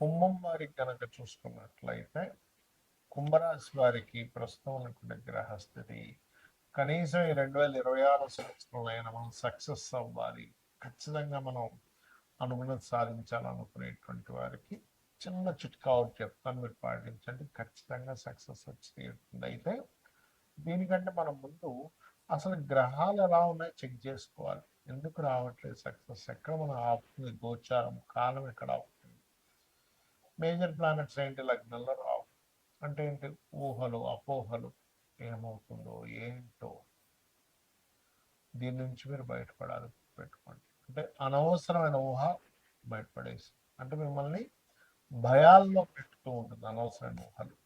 కుంభం వారికి కనుక చూసుకున్నట్లయితే కుంభరాశి వారికి ప్రస్తుతం ఉన్నటువంటి గ్రహస్థితి కనీసం ఈ రెండు వేల ఇరవై ఆరు సంవత్సరంలో అయినా మనం సక్సెస్ అవ్వాలి. ఖచ్చితంగా మనం అనుగుణం సాధించాలనుకునేటువంటి వారికి చిన్న చిట్కా ఒకటి చెప్తాను మీరు పాటించండి. ఖచ్చితంగా సక్సెస్ వచ్చి తీరుతుంది అయితే దీనికంటే మనం ముందు అసలు గ్రహాలు ఎలా ఉన్నాయో చెక్ చేసుకోవాలి. ఎందుకు రావట్లేదు సక్సెస్? ఎక్కడ మనం ఆపుతుంది గోచారం కాలం ఎక్కడ ఆపుతుంది మేజర్ ప్లానెట్స్ ఏంటి? లగ్నంలో రావు అంటే ఏంటి? ఊహలు అపోహలు ఏమవుతుందో ఏంటో. దీని నుంచి మీరు బయటపడాలి పెట్టుకోండి. అంటే అనవసరమైన ఊహ బయటపడేసి. అంటే మిమ్మల్ని భయాల్లో పెట్టుతూ ఉంటుంది అనవసరమైన ఊహలు.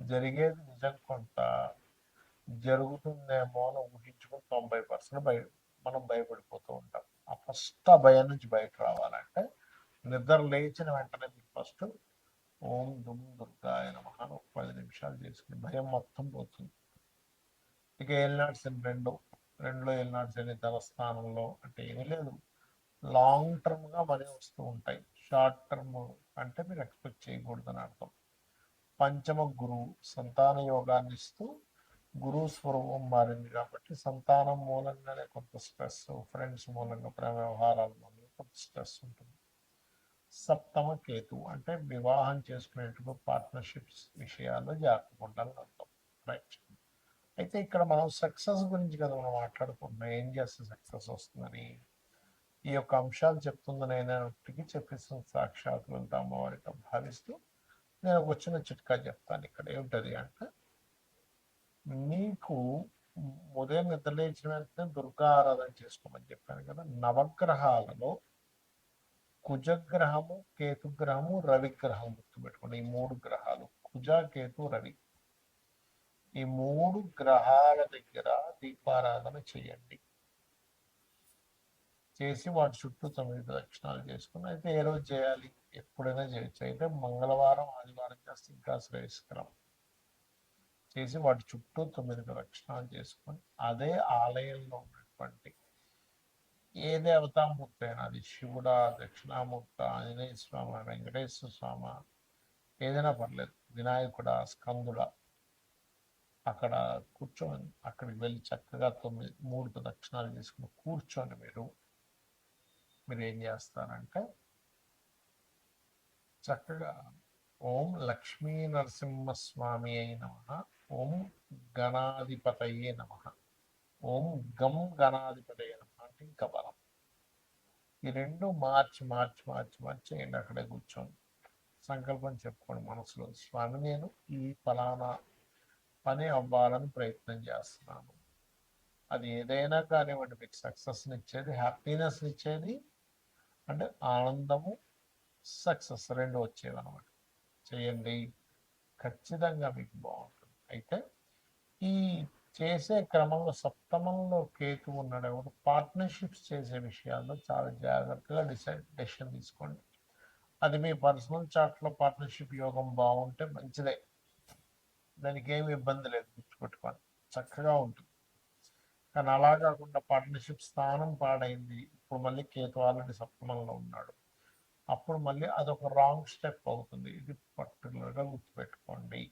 జరిగేది నిజం కొంత జరుగుతుందేమో అని ఊహించుకుని తొంభై పర్సెంట్ భయ మనం భయపడిపోతూ ఉంటాం. ఆ ఫస్ట్ ఆ భయం నుంచి బయట రావాలంటే నిద్ర లేచిన వెంటనే మీకు ఫస్ట్ ఓం దుమ్ దుర్గాయ నమః. పది నిమిషాలు చేసుకుని భయం మొత్తం పోతుంది. ఇక ఏలినాడు రెండు. రెండులో ఏలినాడు శని ధనస్థానంలో అంటే ఏమీ లేదు. లాంగ్ టర్మ్గా మనీ వస్తూ ఉంటాయి. షార్ట్ టర్మ్ అంటే మీరు ఎక్స్పెక్ట్ చేయకూడదని అర్థం. పంచమ గురువు సంతాన యోగాన్ని ఇస్తూ గురువు స్వరూపం మారింది కాబట్టి సంతానం మూలంగానే కొంత స్ట్రెస్ ఫ్రెండ్స్ మూలంగా ప్రేమ వ్యవహారాల మూలంగా కొంత స్ట్రెస్ ఉంటుంది. సప్తమ కేతు అంటే వివాహం చేసుకునేటప్పుడు పార్ట్నర్షిప్స్ విషయాల్లో జాగ్రత్తగా ఉండాలని అర్థం రైట్ అయితే ఇక్కడ మనం సక్సెస్ గురించి కదా మనం మాట్లాడుకుంటున్నాం. ఏం చేస్తే సక్సెస్ వస్తుందని? ఈ యొక్క అంశాలు చెప్తుందని అయినప్పటికీ చెప్పేసిన సాక్షాత్తులు అమ్మవారిగా భావిస్తూ నేను ఒక చిన్న చిట్కా చెప్తాను ఇక్కడ. ఏమిటది అంటే నీకు ఉదయం నిద్రలేచిన వెంటనే దుర్గా ఆరాధన చేసుకోమని చెప్పాను కదా. నవగ్రహాలలో కుజగ్రహము కేతుగ్రహము రవిగ్రహం గుర్తుపెట్టుకోండి. ఈ మూడు గ్రహాలు కుజ కేతు రవి. ఈ మూడు గ్రహాల దగ్గర దీపారాధన చేయండి. చేసి వాటి చుట్టూ తొమ్మిది దక్షిణాలు చేసుకుని అయితే ఏ రోజు చేయాలి? ఎప్పుడైనా చేయొచ్చు. అయితే మంగళవారం ఆదివారం చేస్తే ఇంకా శ్రేయస్కరం. చేసి వాటి చుట్టూ తొమ్మిది ప్రదక్షిణాలు చేసుకొని అదే ఆలయంలో ఉన్నటువంటి ఏ దేవతామూర్తి అయినా అది శివుడా దక్షిణామూర్తి ఆంజనేయ స్వామి వెంకటేశ్వర స్వామి ఏదైనా పర్లేదు. వినాయకుడ స్కందుడ అక్కడ కూర్చొని అక్కడికి వెళ్ళి చక్కగా తొమ్మిది మూడు దక్షిణాలు చేసుకుని కూర్చొని మీరు మీరు ఏం చేస్తారంటే చక్కగా ఓం లక్ష్మీ నరసింహస్వామి అయి నమ ఓం గణాధిపతయే నమ ఓం గం గణాధిపతయే ఇంకా బలం. ఈ రెండు మార్చి మార్చి మార్చి మార్చి చేయండి అక్కడే కూర్చొని సంకల్పం చెప్పుకోండి మనసులో. స్వామి నేను ఈ ఫలానా పని అవ్వాలని ప్రయత్నం చేస్తున్నాను. అది ఏదైనా కానివ్వండి మీకు సక్సెస్ని ఇచ్చేది హ్యాపీనెస్ని ఇచ్చేది అంటే ఆనందము సక్సెస్ రెండు వచ్చేవి అనమాట చేయండి. ఖచ్చితంగా మీకు బాగుంటుంది. అయితే ఈ చేసే క్రమంలో సప్తమంలో కేతు ఉన్నాడు. ఎవరు పార్ట్నర్షిప్స్ చేసే విషయాల్లో చాలా జాగ్రత్తగా డిసైడ్ డెసిషన్ తీసుకోండి. అది మీ పర్సనల్ చార్ట్లో పార్ట్నర్షిప్ యోగం బాగుంటే మంచిదే. దానికి ఏమి ఇబ్బంది లేదు గుర్తుపెట్టుకోండి. చక్కగా ఉంటుంది. కానీ అలా కాకుండా పార్ట్నర్షిప్ స్థానం పాడైంది. ఇప్పుడు మళ్ళీ కేతు ఆల్రెడీ సప్తమంలో ఉన్నాడు. అప్పుడు మళ్ళీ అదొక రాంగ్ స్టెప్ అవుతుంది. ఇది పర్టికులర్గా గుర్తుపెట్టుకోండి.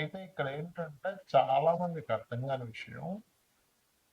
అయితే ఇక్కడ ఏంటంటే చాలా మందికి అర్థం కాని విషయం.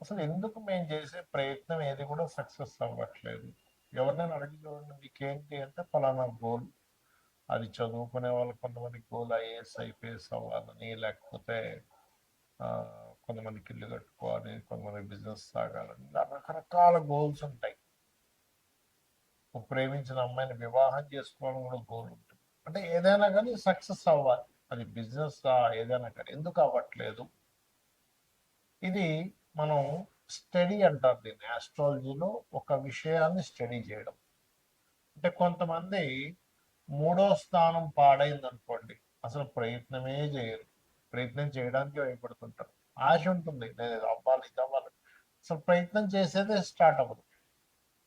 అసలు ఎందుకు మేము చేసే ప్రయత్నం ఏది కూడా సక్సెస్ అవ్వట్లేదు. ఎవరినైనా అడిగి చూడండి మీకేంటి అంటే ఫలానా గోల్. అది చదువుకునే వాళ్ళు కొంతమంది గోల్ ఐఏఎస్ ఐపీఎస్ అవ్వాలని లేకపోతే కొంతమందికి ఇల్లు కట్టుకోవాలి కొంతమంది బిజినెస్ సాగాలని. రకరకాల గోల్స్ ఉంటాయి. ప్రేమించిన అమ్మాయిని వివాహం చేసుకోవాలని కూడా గోల్ ఉంటుంది. అంటే ఏదైనా కానీ సక్సెస్ అవ్వాలి. అది బిజినెస్ ఏదైనా కానీ ఎందుకు అవ్వట్లేదు? ఇది మనం స్టడీ అంటారు దీన్ని. ఆస్ట్రాలజీలో ఒక విషయాన్ని స్టడీ చేయడం. అంటే కొంతమంది మూడో స్థానం పాడైంది అనుకోండి అసలు ప్రయత్నమే చేయరు. ప్రయత్నం చేయడానికి భయపడుతుంటారు. ఆశ ఉంటుంది నేను ఇది అవ్వాలి ఇది అవ్వాలి. అసలు ప్రయత్నం చేసేదే స్టార్ట్ అవ్వదు.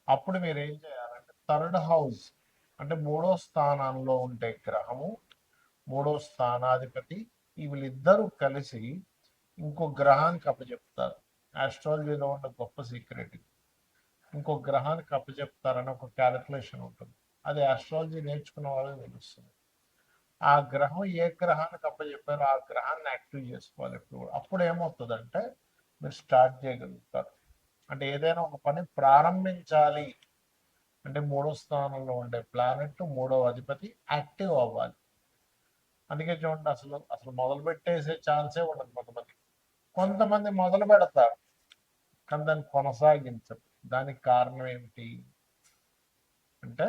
అప్పుడు మీరు ఏం చేయాలంటే థర్డ్ హౌస్ అంటే మూడో స్థానంలో ఉండే గ్రహము మూడో స్థానాధిపతి ఈ వీళ్ళిద్దరూ కలిసి ఇంకో గ్రహానికి అప్పచెప్తారు. ఆస్ట్రాలజీలో ఉన్న గొప్ప సీక్రెట్ ఇంకో గ్రహానికి అప్పచెప్తారని ఒక క్యాలిక్యులేషన్ ఉంటుంది. అది ఆస్ట్రాలజీ నేర్చుకున్న వాళ్ళకి తెలుస్తుంది. ఆ గ్రహం ఏ గ్రహానికి అప్పచెప్పారో ఆ గ్రహాన్ని యాక్టివ్ చేసుకోవాలి ఎప్పుడు. అప్పుడు ఏమవుతుందంటే మీరు స్టార్ట్ చేయగలుగుతారు. అంటే ఏదైనా ఒక పని ప్రారంభించాలి. అంటే మూడో స్థానంలో ఉండే ప్లానెట్ మూడో అధిపతి యాక్టివ్ అవ్వాలి. అందుకే చూడండి అసలు అసలు మొదలు పెట్టేసే ఛాన్సే ఉండదు కొంతమంది కొంతమంది మొదలు పెడతారు కానీ దాన్ని కొనసాగించరు. దానికి కారణం ఏమిటి? అంటే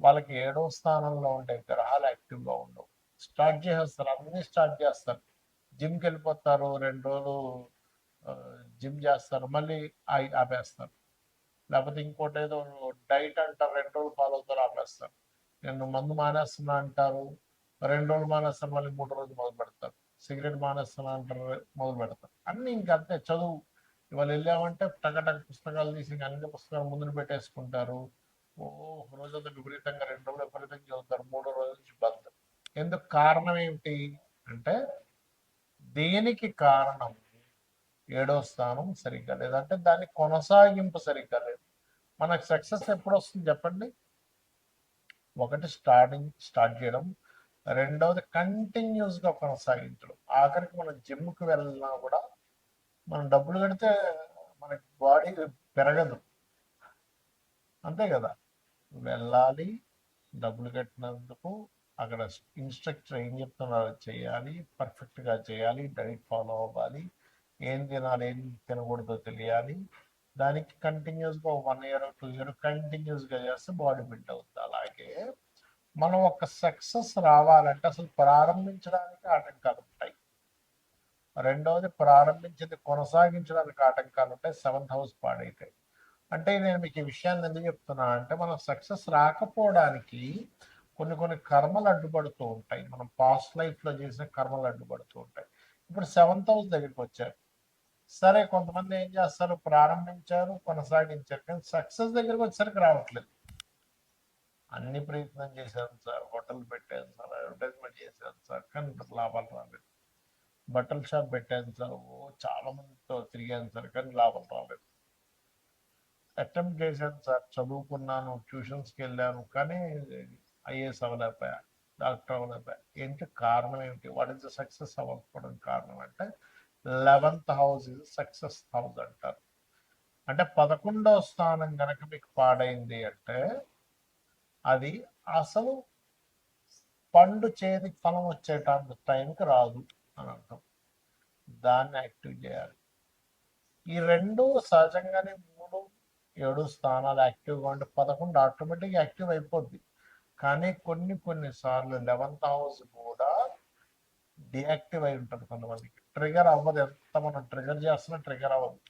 వాళ్ళకి ఏడో స్థానంలో ఉండే గ్రహాలు యాక్టివ్గా ఉండవు. స్టార్ట్ చేసేస్తారు అన్నీ స్టార్ట్ చేస్తారు. జిమ్కి వెళ్ళిపోతారు రెండు రోజులు జిమ్ చేస్తారు మళ్ళీ ఆపేస్తారు. లేకపోతే ఇంకోటి ఏదో డైట్ అంటారు రెండు రోజులు ఫాలో అవుతారు ఆపేస్తారు. నేను మందు మానేస్తున్నా అంటారు రెండు రోజులు మానేస్తారు మళ్ళీ మూడు రోజులు మొదలు పెడతారు. సిగరెట్ మానేస్తాను అంటారు మొదలు పెడతారు. అన్ని ఇంకా అంతే చదువు. ఇవాళ వెళ్ళామంటే టకటక పుస్తకాలు తీసి అన్ని పుస్తకాలు ముందు పెట్టేసుకుంటారు. ఓ ఒక రోజంతా విపరీతంగా రెండు రోజులు విపరీతంగా చదువుతారు మూడో రోజు నుంచి బంద్ ఎందుకు కారణం ఏమిటి అంటే దేనికి కారణం? ఏడో స్థానం సరిగ్గా లేదంటే దాని కొనసాగింపు సరిగ్గా లేదు. మనకు సక్సెస్ ఎప్పుడు వస్తుంది చెప్పండి? ఒకటి స్టార్టింగ్ స్టార్ట్ చేయడం రెండవది కంటిన్యూస్గా కొనసాగించడం. ఆఖరికి మనం జిమ్కి వెళ్ళినా కూడా మనం డబ్బులు కడితే మనకి బాడీ పెరగదు. అంతే కదా? వెళ్ళాలి డబ్బులు కట్టినందుకు అక్కడ ఇన్స్ట్రక్టర్ ఏం చెప్తున్నారో అది చేయాలి పర్ఫెక్ట్గా చేయాలి డైట్ ఫాలో అవ్వాలి ఏం తినాలి ఏం తినకూడదో తెలియాలి. దానికి కంటిన్యూస్గా వన్ ఇయర్ టూ ఇయర్ కంటిన్యూస్గా చేస్తే బాడీ బిల్డ్ అవుతుంది అలాగే మనం ఒక సక్సెస్ రావాలంటే అసలు ప్రారంభించడానికి ఆటంకాలు ఉంటాయి. రెండవది ప్రారంభించింది కొనసాగించడానికి ఆటంకాలు ఉంటాయి. సెవెంత్ హౌస్ పాడైతాయి అంటే నేను మీకు ఈ విషయాన్ని ఎందుకు చెప్తున్నా అంటే మనం సక్సెస్ రాకపోవడానికి కొన్ని కొన్ని కర్మలు అడ్డుపడుతూ ఉంటాయి. మనం పాస్ట్ లైఫ్లో చేసిన కర్మలు అడ్డుపడుతూ ఉంటాయి. ఇప్పుడు సెవెంత్ హౌస్ దగ్గరికి వచ్చారు. సరే కొంతమంది ఏం చేస్తారు? ప్రారంభించారు కొనసాగించారు. కానీ సక్సెస్ దగ్గరికి వచ్చేసరికి రావట్లేదు. అన్ని ప్రయత్నం చేశాను సార్. హోటల్ పెట్టాను సార్. అడ్వర్టైజ్మెంట్ చేశాను సార్. కానీ ఇప్పుడు లాభాలు రాలేదు. బట్టల షాప్ పెట్టాను సార్. ఓ చాలా మందితో తిరిగాను సార్ కానీ లాభం రాలేదు. అటెంప్ట్ చేశాను సార్. చదువుకున్నాను ట్యూషన్స్కి వెళ్ళాను కానీ ఐఏఎస్ అవ్వలేకపోయా డాక్టర్ అవ్వలేకపోయా. ఏంటి కారణం ఏమిటి? వాట్ ఇస్ ద సక్సెస్ అవ్వకపోవడం కారణం అంటే eleventh house is success house అంటారు. అంటే పదకొండవ స్థానం కనుక మీకు పాడైంది అంటే అది అసలు పండు చేతికి ఫలం వచ్చే టైంకి రాదు అని అర్థం. దాన్ని యాక్టివ్ చేయాలి. ఈ రెండు సహజంగానే మూడు ఏడు స్థానాలు యాక్టివ్గా ఉంటే పదకొండు ఆటోమేటిక్గా యాక్టివ్ అయిపోద్ది. కానీ కొన్ని కొన్ని సార్లు లెవెన్త్ హౌస్ కూడా డియాక్టివ్ అయి ఉంటుంది కొంతమందికి. ట్రిగర్ అవ్వదు. ఎంత మనం ట్రిగర్ చేస్తున్నా ట్రిగర్ అవ్వదు.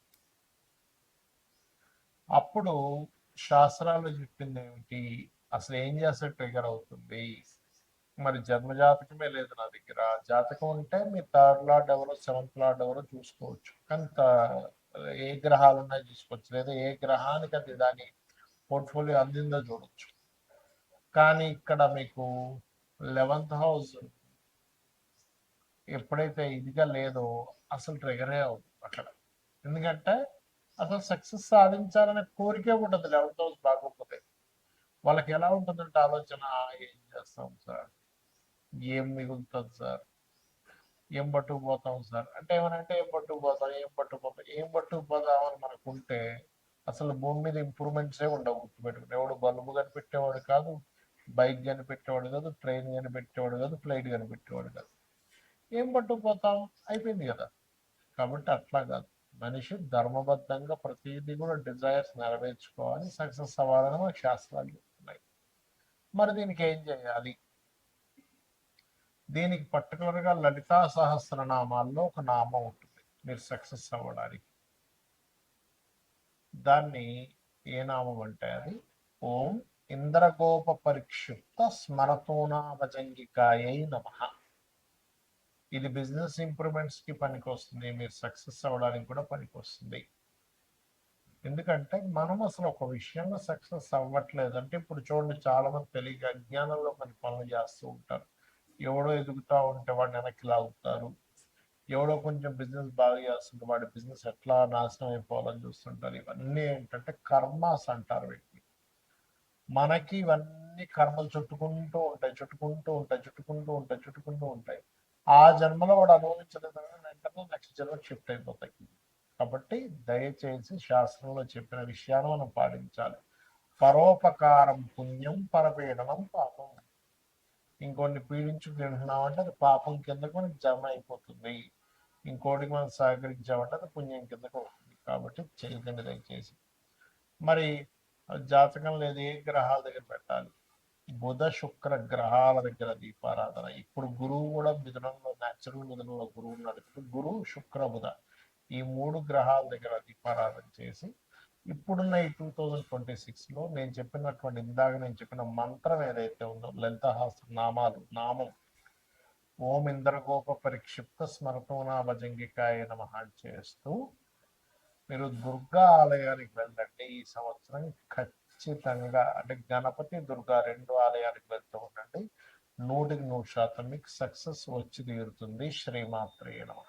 అప్పుడు శాస్త్రాలు చెప్పింది ఏమిటి? అసలు ఏం చేస్తే ట్రిగర్ అవుతుంది? మరి జన్మ జాతకమే లేదు నా దగ్గర. జాతకం ఉంటే మీ థర్డ్ లార్డ్ ఎవరో సెవెంత్ లార్డ్ ఎవరో చూసుకోవచ్చు. కానీ ఏ గ్రహాలు ఉన్నాయో చూసుకోవచ్చు. లేదా ఏ గ్రహానికి అది దాని పోర్ట్ఫోలియో అందిందో చూడొచ్చు. కానీ ఇక్కడ మీకు లెవెంత్ హౌస్ ఎప్పుడైతే ఇదిగా లేదో అసలు ట్రిగరే అవుతుంది అక్కడ. ఎందుకంటే అసలు సక్సెస్ సాధించాలనే కోరికే ఉంటుంది లెవెన్త్ హౌస్ బాగోకపోతే. వాళ్ళకి ఎలా ఉంటుందంటే ఆలోచన ఏం చేస్తాం సార్? ఏం మిగులుతుంది సార్? ఏం పట్టుకుపోతాం సార్? అంటే ఏమనంటే ఏం పట్టుకుపోతాం? ఏం పట్టుకుపోతాం? ఏం పట్టుకుపోతాం అని మనకు ఉంటే అసలు భూమి మీద ఇంప్రూవ్మెంట్సే ఉండవు గుర్తుపెట్టుకుని. ఎవడు బల్బు కనిపెట్టేవాడు కాదు బైక్ కనిపెట్టేవాడు కాదు ట్రైన్ కనిపెట్టేవాడు కాదు ఫ్లైట్ కనిపెట్టేవాడు కాదు. ఏం పట్టుకుపోతాం? అయిపోయింది కదా. కాబట్టి అట్లా కాదు. మనిషి ధర్మబద్ధంగా ప్రతిదీ కూడా డిజైర్స్ నెరవేర్చుకోవాలి సక్సెస్ అవ్వాలని మనకు శాస్త్రాలు మరి దీనికి ఏం చేయాలి? దీనికి పర్టికులర్గా లలితా సహస్రనామాల్లో ఒక నామం ఉంటుంది. మీరు సక్సెస్ అవ్వడానికి. దాన్ని ఏ నామం అంటే అది? ఓం ఇంద్రగోప పరిక్షిప్త స్మరతోనాభజంగికాయై నమ. ఇది బిజినెస్ ఇంప్రూవ్మెంట్స్కి పనికి వస్తుంది మీరు సక్సెస్ అవ్వడానికి కూడా పనికి వస్తుంది ఎందుకంటే మనం అసలు ఒక విషయంలో సక్సెస్ అవ్వట్లేదు. అంటే ఇప్పుడు చూడండి చాలా మంది తెలియక అజ్ఞానంలో కొన్ని పనులు చేస్తూ ఉంటారు. ఎవడో ఎదుగుతా ఉంటే వాడిని వెనక్కి లాగుతారు. ఎవడో కొంచెం బిజినెస్ బాగా చేస్తుంటే వాడి బిజినెస్ ఎట్లా నాశనం అయిపోవాలని చూస్తుంటారు. ఇవన్నీ ఏంటంటే కర్మాస్ అంటారు వీటిని. మనకి ఇవన్నీ కర్మలు చుట్టుకుంటూ ఉంటాయి చుట్టుకుంటూ ఉంటాయి చుట్టుకుంటూ ఉంటాయి చుట్టుకుంటూ ఉంటాయి. ఆ జన్మలో వాడు అనుభవించలేదు వెంటనే నెక్స్ట్ జన్మ షిఫ్ట్ అయిపోతాయి. కాబట్టి దయచేసి శాస్త్రంలో చెప్పిన విషయాన్ని మనం పాటించాలి. పరోపకారం పుణ్యం పరపీడనం పాపం. ఇంకొన్ని పీడించు తింటున్నామంటే అది పాపం కిందకు మనకి జమ అయిపోతుంది. ఇంకోటికి మనం సహకరించామంటే అది పుణ్యం కిందకు వస్తుంది కాబట్టి చేయకండి దయచేసి. మరి జాతకం లేదు ఏ గ్రహాల దగ్గర పెట్టాలి? బుధ శుక్ర గ్రహాల దగ్గర దీపారాధన. ఇప్పుడు గురువు కూడా మిథునంలో న్యాచురల్ మిథునంలో గురువు ఉన్నాడు. ఇప్పుడు గురువు శుక్ర బుధ. ఈ మూడు గ్రహాల దగ్గర దీపారాధన చేసి ఇప్పుడున్న ఈ టూ థౌజండ్ ట్వంటీ సిక్స్లో నేను చెప్పినటువంటి ఇందాక నేను చెప్పిన మంత్రం ఏదైతే ఉందో లలితహాస్త్ర నామాలు నామం ఓం ఇంద్రగోప పరిక్షిప్త స్మరతోనా భజంగికాయ నమ చేస్తూ మీరు దుర్గా ఆలయానికి వెళ్ళండి. ఈ సంవత్సరం ఖచ్చితంగా అంటే గణపతి దుర్గా రెండు ఆలయానికి వెళ్తూ ఉండండి. నూటికి నూరు శాతం మీకు సక్సెస్ వచ్చి తీరుతుంది. శ్రీమాత్రేయ నమ.